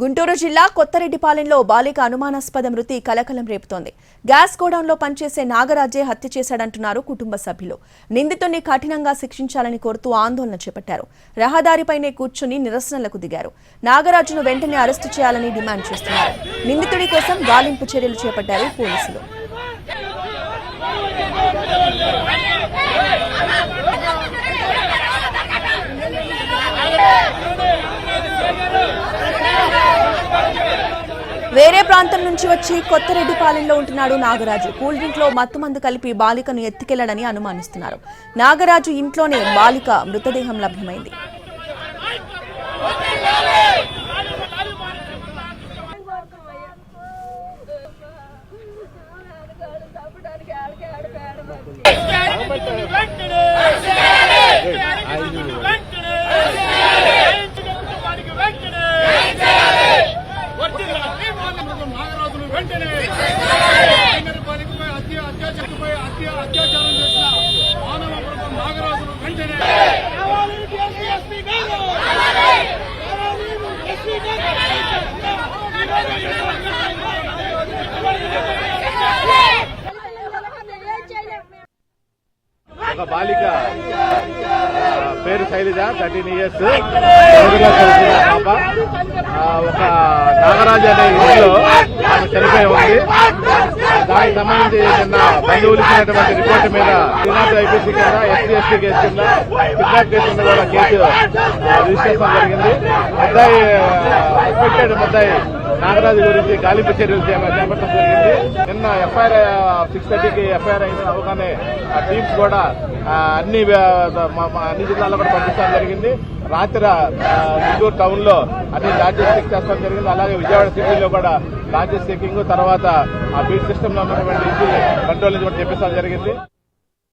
గుంటూరు జిల్లా కొత్తరెడ్డిపాలెంలో బాలిక అనుమానాస్పద మృతి కలకలం రేపుతోంది. గ్యాస్ గోడౌన్లో పనిచేసే నాగరాజే హత్య చేశాడంటున్నారు కుటుంబ సభ్యులు. నిందితుడిని కఠినంగా శిక్షించాలని కోరుతూ ఆందోళన చేపట్టారు. రహదారిపైనే కూర్చుని నిరసనలకు దిగారు. నాగరాజును వెంటనే అరెస్టు చేయాలని డిమాండ్ చేస్తున్నారు. నిందితుడి కోసం గాలింపు చర్యలు చేపట్టారు పోలీసులు. వేరే ప్రాంతం నుంచి వచ్చి కొత్తరెడ్డిపాలెంలో ఉంటున్నాడు నాగరాజు. కూల్ డ్రింక్లో మత్తుమందు కలిపి బాలికను ఎత్తుకెళ్ళడని అనుమానిస్తున్నారు. నాగరాజు ఇంట్లోనే బాలిక మృతదేహం లభ్యమైంది. ఒక బాలిక పేరు శైలజ థర్టీన్ ఇయర్స్. పాప ఒక నాగరాజు అనే ఇంట్లో చనిపోయి ఉంది. దానికి సంబంధించి నిన్న బంధువులు ఇచ్చినటువంటి రిపోర్ట్ మీద శ్రీనాథ్ ఐపీసీ కింద ఎస్సీ ఎస్టీ కేసు కింద కిడ్నాప్ కేసు కింద కూడా కేసు రిజిస్ట్రేషన్ జరిగింది. ముద్దాయి ఎక్స్పెక్టెడ్ ముద్దాయి నాగరాజు గురించి గాలింపు చర్యలు చేపట్టడం జరిగింది. నిన్న ఎఫ్ఐఆర్ సిక్స్ థర్టీకి ఎఫ్ఐఆర్ అయిన అవగానే ఆ టీమ్స్ కూడా అన్ని అన్ని జిల్లాల్లో కూడా పంపించడం జరిగింది. రాత్రి ఆ, గుంటూరు టౌన్లో అన్ని లాడ్జెస్ చెక్ చేస్తాం జరిగింది. అలాగే విజయవాడ సిటీలో కూడా లాడ్జెస్ చెకింగ్ తర్వాత ఆ బీట్ సిస్టమ్లో ఉన్నటువంటి కంట్రోల్ నుంచి కూడా చెప్పిస్తాం జరిగింది.